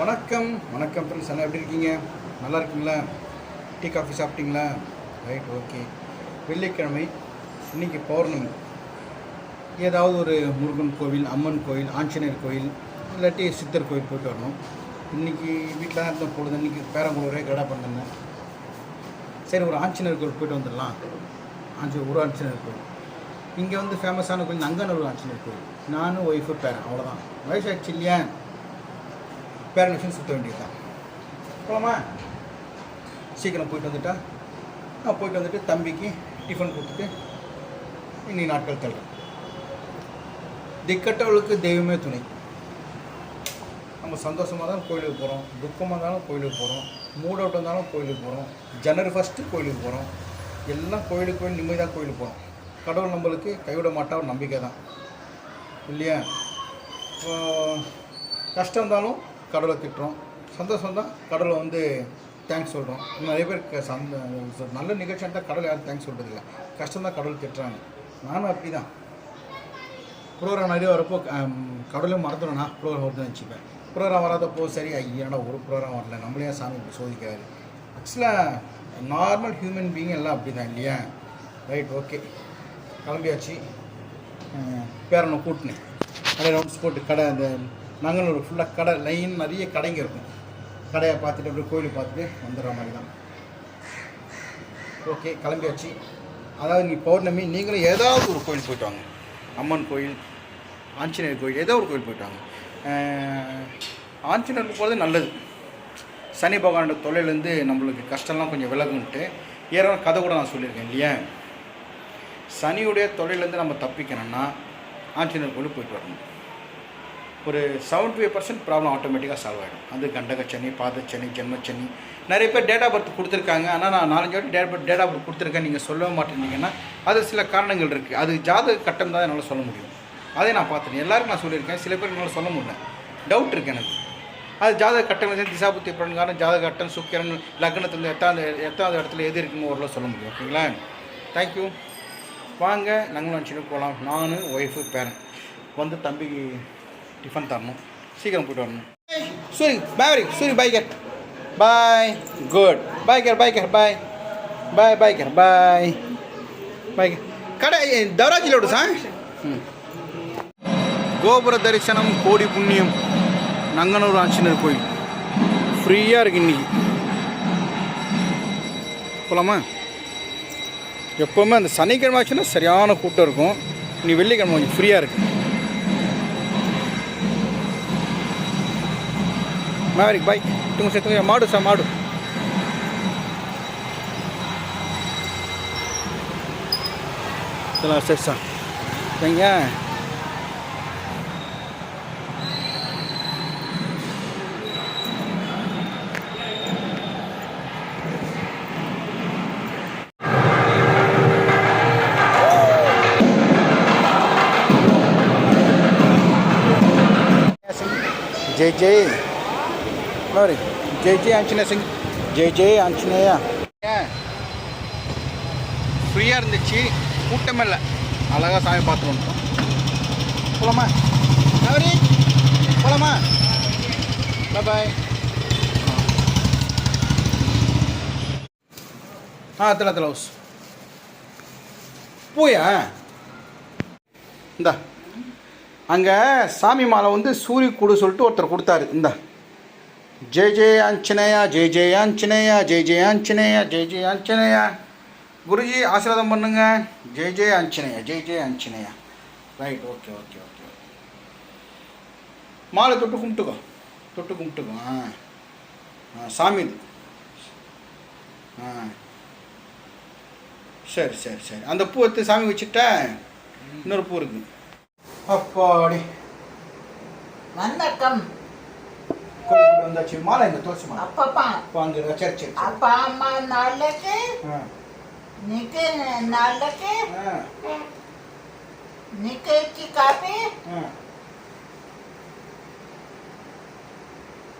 வணக்கம். வணக்கம் ஃப்ரெண்ட்ஸ் எல்லாம் எப்படி இருக்கீங்க? நல்லா இருக்கீங்களா? டீ காஃபி சாப்பிட்டீங்களா? ரைட் ஓகே வெள்ளிக்கிழமை இன்னைக்கு பௌர்ணமி. ஏதாவது ஒரு முருகன் கோவில் அம்மன் கோயில் ஆஞ்சநேயர் கோயில் இல்லாட்டி சித்தர் கோயில் போயிட்டு வரணும். இன்றைக்கி வீட்டில் தான் இருந்த பொழுது இன்றைக்கி பேரங்குளூரே கடை பண்ணிருந்தேன் சரி ஒரு ஆஞ்சநேயர் கோயில் போயிட்டு வந்துடலாம். ஆஞ்ச ஒரு ஆஞ்சநேயர் கோயில் இங்கே வந்து ஃபேமஸான கோயில் நங்கநல்லூர் ஆஞ்சநேயர் கோயில் நானும் ஒய்ஃபு பேரன் அவ்வளோதான் வயசாகிடுச்சு இல்லையா? பேரன் விஷயம் சுற்ற வேண்டியது தான் போகலாமா சீக்கிரம் போயிட்டு வந்துட்டா நான் போயிட்டு வந்துட்டு தம்பிக்கு டிஃபன் கொடுத்துட்டு இன்னி நாட்கள் தள்ளுறேன். திக்கட்டவளுக்கு தெய்வமே துணை. நம்ம சந்தோஷமாக தான் கோயிலுக்கு போகிறோம் துக்கமாக இருந்தாலும் கோயிலுக்கு போகிறோம் மூட் அவுட் இருந்தாலும் கோயிலுக்கு போகிறோம் ஜனவரி ஃபஸ்ட்டு கோயிலுக்கு போகிறோம் எல்லாம் கோயிலுக்கு போய் நிம்மதியாக கோயிலுக்கு போகிறோம் கடவுள் நம்மளுக்கு கைவிட மாட்டா ஒரு நம்பிக்கை தான் இல்லையா கஷ்டம் இருந்தாலும் கடவுளை திட்டுறோம். சந்தோஷம் தான் கடவுளை வந்து தேங்க்ஸ் சொல்கிறோம் நிறைய பேர் க- சந்த நல்ல நிகழ்ச்சியாக இருந்தால் கடவுள் யாரும் தேங்க்ஸ் சொல்கிறதில்ல இல்லை கஷ்டம் தான் கடவுள் திட்டுறாங்க. நானும் அப்படி தான் ப்ரோக்ராம் நிறைய வரப்போ ஹம், மறந்துடும்னா ப்ரோக்ராம் வருதுன்னு வச்சுப்பேன் ப்ரோக்ராம் வராதப்போ சரி ஐயாடா ஒரு ப்ரோக்ராம் வரல. நம்மளே சாமி இப்படி சோதிக்கிறாரு ஆக்சுவலாக நார்மல் ஹியூமன் பீயிங் எல்லாம் அப்படி தான் இல்லையா? ரைட் ஓகே கிளம்பியாச்சு. பேரனை கூட்டினேன். நிறைய ரவுண்ட்ஸ் போட்டு கடை அந்த நாங்களும் ஃபுல்லாக கடை லைன் நிறைய கடைங்க இருக்கும். கடையை பார்த்துட்டு அப்படியே கோயிலை பார்த்துட்டு வந்துடுற மாதிரி தான். ஓகே கிளம்பியாச்சு. அதாவது நீ பௌர்ணமி நீங்களும் ஏதாவது ஒரு கோயில் போயிட்டு வாங்க. அம்மன் கோயில் ஆஞ்சநேயர் கோயில் ஏதோ ஒரு கோயில் போயிட்டு வாங்க. ஆஞ்சநேயருக்கு போகிறது நல்லது. சனி பகவானோட தொழிலேருந்து நம்மளுக்கு கஷ்டம்லாம் கொஞ்சம் விலகுன்ட்டு ஏறான கதை கூட நான் சொல்லியிருக்கேன் இல்லையா? சனியுடைய தொழிலேருந்து நம்ம தப்பிக்கணும்னா ஆஞ்சநேயர் கோயில் போயிட்டு வரணும். ஒரு செவன்டி ஃபைவ் பர்சன்ட் ப்ராப்ளம் ஆட்டோமேட்டிக்காக சால்வ் ஆகிடும் அது கண்டகச்சனி பாதச்சனி ஜென்மச்சனி. நிறைய பேர் டேட் ஆஃப் பர்த் கொடுத்துருக்காங்க. ஆனால் நான் நாலஞ்சு வாட்டி date birth date of birth கொடுத்துருக்கேன். நீங்கள் சொல்ல மாட்டேன்னீங்கன்னா அது சில காரணங்கள் இருக்குது அது ஜாதக கட்டம் தான் என்னால் சொல்ல முடியும். அதே நான் பார்த்துட்டேன். எல்லாருக்கும் நான் சொல்லியிருக்கேன். சில பேர் என்னால் சொல்ல முடியல. டவுட் இருக்குது எனக்கு. அது ஜாதக கட்டம் திசாபுத்தி பிரகாரம் ஜாதக கட்டம் சுக்கிரன் லக்னத்தில் எத்தாவது எத்தாவது இடத்துல எது இருக்குன்னு ஓரளவு சொல்ல முடியும். ஓகேங்களா? தேங்க்யூ வாங்க நாங்களும் சின்ன போகலாம் நான் ஒய்ஃபு பேரன் வந்து தம்பிக்கு டிஃபன் தரணும். சீக்கிரம் போய்ட்டு வரணும். Sorry bye sorry bye care bye good bye care bye care bye bye bye care bye bye கடை தவராஜிலோடு சார் ம். கோபுர தரிசனம் கோடி புண்ணியம். நங்கனூர் ஆஞ்சநேயர் கோயில். ஃப்ரீயாக இருக்கு இன்னைக்கு. போகலாமா எப்போவுமே அந்த சனிக்கிழமை ஆச்சுன்னா சரியான கூட்டம் இருக்கும். நீ வெள்ளிக்கிழமை கொஞ்சம் ஃப்ரீயாக இருக்குது மேவரிக் பாய் துங்க சேர்த்து மாடு சார் மாடு இதெல்லாம் சரி சார் எங்க జై ನೋಡಿ ಜೈ ಜೈ ಆಂಜನೇಯ ಸಿಂಗ್ ஜெய் ஜெய் ஆஞ்சநேயா ஃப்ரீயாக இருந்துச்சு. கூட்டமே இல்லை. அழகாக சாமி பார்த்து வந்துட்டோம் போலாமா? கவரி போலாமா? பாய் பாய் ஆ தலை தலை ஹவுஸ். பூயா? இந்தா. அங்கே சாமி மாலை வந்து சூரிய கூடு சொல்லிட்டு ஒருத்தர் கொடுத்தாரு. இந்தா. ஜெய் ஜெய் ஆஞ்சநேயா ஜெய் ஜெய் ஆஞ்சநேயா ஜெய் ஜெய் ஆஞ்சநேயா ஜெய் ஜெய் ஆஞ்சநேயா. குருஜி ஆசீர்வாதம் பண்ணுங்க. ஜெய் ஜெய் ஆஞ்சநேயா ஜெய் Jai Anjaneya. Right okay okay okay மாலை தொட்டு கும்பிட்டுக்கோ. தொட்டு கும்பிட்டுக்கோ. ஆ. சாமி ஆ. சரி சரி சரி. அந்த பூ எடுத்து சாமி வச்சுட்டா இன்னொரு பூ இருக்குது அப்பாடி. வணக்கம். கோழிக்கூடு வந்தாச்சு மாலை எங்க துளசி மாலை. அப்பப்பா வாங்க சரி சரி அப்பா அம்மா நாளைக்கு நிக்கு நாளைக்கு நிக்கைக்கு காப்பி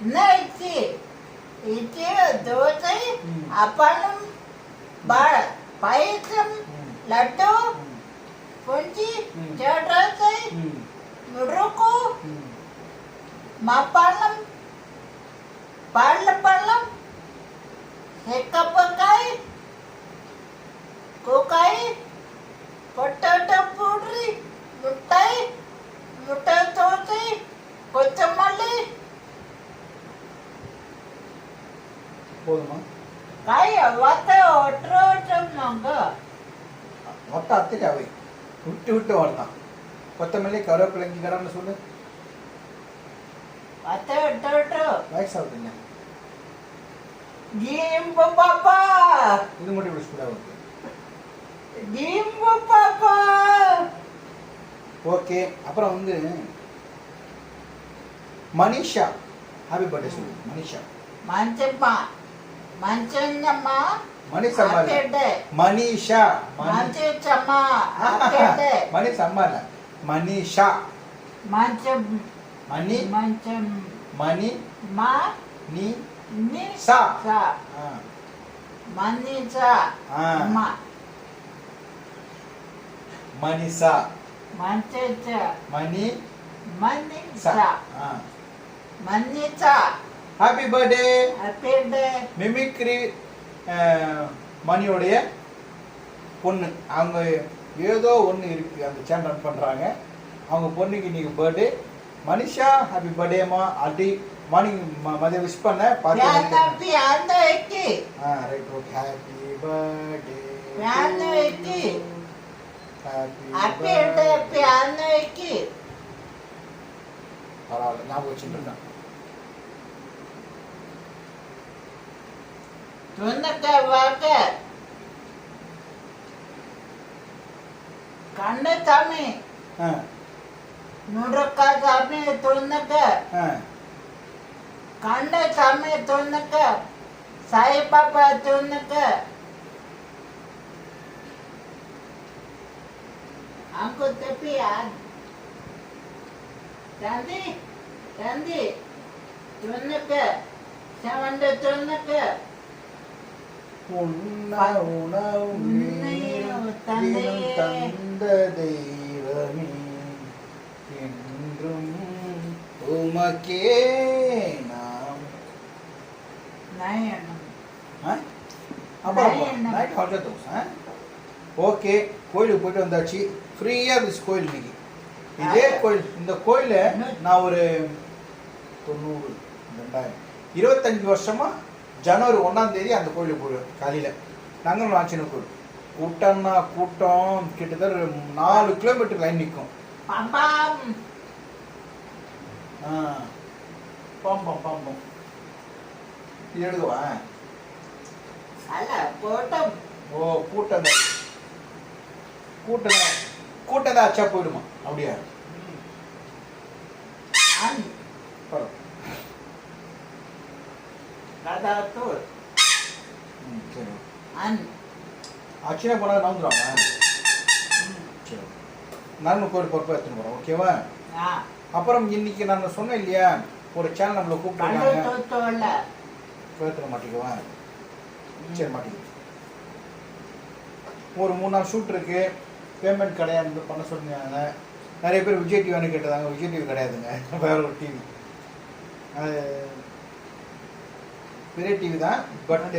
நைச்சி இட்லி? தோசை அப்பளம் பாயசம் லட்டு புஞ்சி ஜட்ரசை முறுக்கு மப்பாளம் வாழைப்பழம் செக்கப்பக்காய் கோக்காய் பொட்டேட்டோ பூரி முட்டாய் முட்டை தோசை கொத்தமல்லி போதுமா காய் வத்த ஒற்றை ஒற்றம்னாங்க மொத்த அத்தைக்கு அவை விட்டு விட்டு வரலாம் கொத்தமல்லி கருவேப்பிலைங்க கரம்னு சொல்லு வத்த ஒற்றை ஒற்றை வயசாகுதுங்க ஜீம்பு பாப்பா இது மட்டும் இப்படி ஸ்பீடாக வருது ஜீம்பு பாப்பா ஓகே அப்புறம் வந்து மனிஷா ஹாப்பி பர்த்டே சொல்லு மனிஷா మంచమ్మ మంచమ్మ மனிஷா மாதிரி అక్కడే மனிஷா மணி మంచమ్మ అక్కడే மனிஷ் அம்மா இல்ல மனிஷா మంచం மணி మంచం மணி మా நீ ని సా. సా ஆ మన్నిసా ஆ అమ్మ மனிஷா మంచచ్చ மணி మన్నిసా சா ஆ మన్నిసా ஹாப்பி பர்த்டே అక్కడే மிமிக்ரி மணியோடைய பொண்ணு அவங்க ஏதோ ஒன்று இருக்கு அந்த சேனல் ரன் பண்ணுறாங்க அவங்க பொண்ணுக்கு இன்னைக்கு பர்த்டே மனிஷா ஹாப்பி பர்த்டேமா அப்படி மார்னிங் மதியம் விஷ் பண்ண பார்த்து அந்த வெட்டி ஆ ரைட் ஓகே ஹாப்பி பர்த்டே அந்த வெட்டி ஹாப்பி அப்பி இருந்த அப்பி அந்த வெட்டி பரவாயில்ல ஞாபகம் வச்சுருந்தேன் தொண்ணூத்தா பார்க்க கண்ண சாமி நூறுக்கா சாமி தொண்ணூக்க ஆ கண்ட சாமி துண்டக்காய் சாய்பாபா துண்டக்காய் அங்கு தப்பி தந்தி தந்தி. துண்டக்காய் செவண்ட துண்டக்காய் உண்ண உணவு. தந்த தெய்வமே. என்றும் உமக்கே? அப்புறம்? நைட் ஹண்ட்ரட் தௌசண்ட் ஓகே கோயிலுக்கு போயிட்டு வந்தாச்சு ஃப்ரீயாக இருந்துச்சு கோயில் இன்னைக்கு இதே. கோயில் இந்த கோயிலில் நான் ஒரு தொண்ணூறு ரெண்டாயிரம் இருபத்தஞ்சு வருஷமா ஜனவரி ஒன்றாம் தேதி அந்த கோயிலுக்கு போயிடுவேன் காலையில் நாங்களும் ஆஞ்சநேயர் கோயில் கூட்டம்னா கூட்டம் கிட்டத்தட்ட நாலு கிலோமீட்டர் லைன் நிற்கும் பம்பாம் ஆ பாம்பம் பாம்பம் எடுக்கவா அல்ல போட்டம். ஓ தான் கூட்டம். தான் அச்சா போயிடுமா? அப்படியா? கதாத்தூர். ம் சரி. அன் அச்சனை போனால் நவுந்துருவாங்க? சரி. நான் கோயில் பொறுப்பாக எடுத்துன்னு போகிறோம் ஓகேவா? அப்புறம் இன்னைக்கு நான் சொன்னேன் இல்லையா ஒரு சேனல் நம்மளை கண்டு பேர்த்துட மாட்டேங்குவா சரி மாட்டேங்குது ஒரு மூணு நாள் ஷூட் இருக்கு. பேமெண்ட் கிடையாது பண்ண சொன்னாங்க. நிறைய பேர் விஜய் டிவின்னு கேட்டதாங்க. விஜய் டிவி கிடையாதுங்க. வேற ஒரு டிவி பெரிய டிவி தான். பட்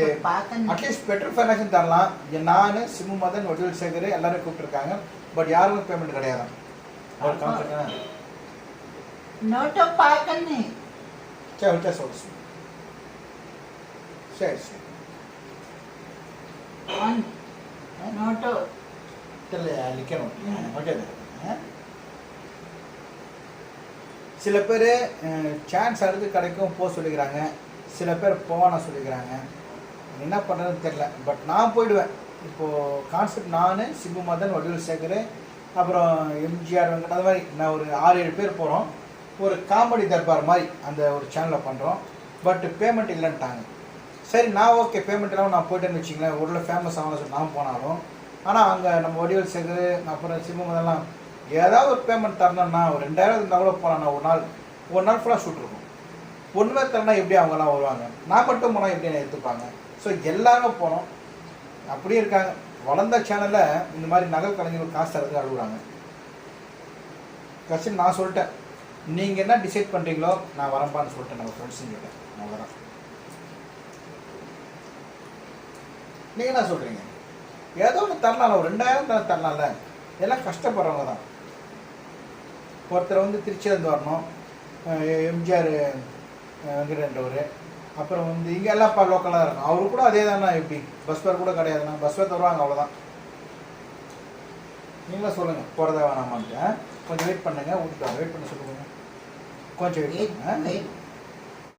அட்லீஸ்ட் பெட்ரோல் ஃபைனான்ஸ் தரலாம். நான் சிம்மு மதன் வடிவல் சேகர் எல்லாரும் கூப்பிட்டுருக்காங்க. பட் யாருக்கும் பேமெண்ட் கிடையாதான் ஒரு பார்க்கணும். சரி சொல்லு சரி சரி தெரியல நிற்கணும் ஓகே சில பேர் சான்ஸ் அடுத்து கிடைக்கும் போக சொல்லிக்கிறாங்க சில பேர் போவானா சொல்லிக்கிறாங்க என்ன பண்ணுறதுன்னு தெரில பட் நான் போயிடுவேன் இப்போது கான்செப்ட் நான் சிபு மதன் வடிவல் சேகர் அப்புறம் எம்ஜிஆர் வெங்கட் அந்த மாதிரி நான் ஒரு ஆறு ஏழு பேர் போகிறோம் ஒரு காமெடி தர்பார் மாதிரி அந்த ஒரு சேனலில் பண்ணுறோம் பட் பேமெண்ட் இல்லைன்ட்டாங்க சரி நான் ஓகே பேமெண்ட் இல்லாமல் நான் போயிட்டேன்னு வச்சிங்களேன் ஒரு ஃபேமஸ் ஆகணும் சொல்லி நான் போனாலும். ஆனால் அங்கே நம்ம வடிவல் சேகர் அப்புறம் சிம்மு இதெல்லாம் ஏதாவது ஒரு பேமெண்ட் தரணும்னா ஒரு ரெண்டாயிரம் இருந்தால் கூட போகலாம் ஒரு நாள் ஒரு நாள் ஃபுல்லாக ஷூட் இருக்கும். ஒன்றுமே தரனா எப்படி அவங்கெல்லாம் வருவாங்க? நான் மட்டும் போனால் எப்படி என்ன எடுத்துப்பாங்க ஸோ எல்லாருமே போனோம். அப்படியே இருக்காங்க. வளர்ந்த சேனலில் இந்த மாதிரி நகல் கலைஞர்கள் காசு தரதுக்கு அழுகுறாங்க. கஷ்டம் நான் சொல்லிட்டேன். நீங்கள் என்ன டிசைட் பண்ணுறீங்களோ நான் வரப்பான்னு சொல்லிட்டேன் நம்ம ஃப்ரெண்ட்ஸுங்கிட்ட நான் வரேன் நீங்கள் என்ன சொல்கிறீங்க ஏதோ ஒன்று தரலாம் ஒரு ரெண்டாயிரம் தர தரலாம்ல எல்லாம் கஷ்டப்படுறவங்க தான். ஒருத்தர் வந்து திருச்சியிலேருந்து வரணும். எம்ஜிஆர் வெங்கடன்றவர். அப்புறம் வந்து இங்கே எல்லாம் இப்போ லோக்கலாக இருக்கும் அவரு கூட அதே தானே எப்படி? பஸ் ஃபேர் கூட கிடையாதுண்ணா பஸ் ஃபேர் தருவாங்க அவ்வளோதான் நீங்களே சொல்லுங்கள் போகிறதா வேணாமான்ட்டு கொஞ்சம் வெயிட் பண்ணுங்கள் விட்டுட்டு வெயிட் பண்ண சொல்லுங்க கொஞ்சம் வெயிட் வெயிட் பண்ணுங்க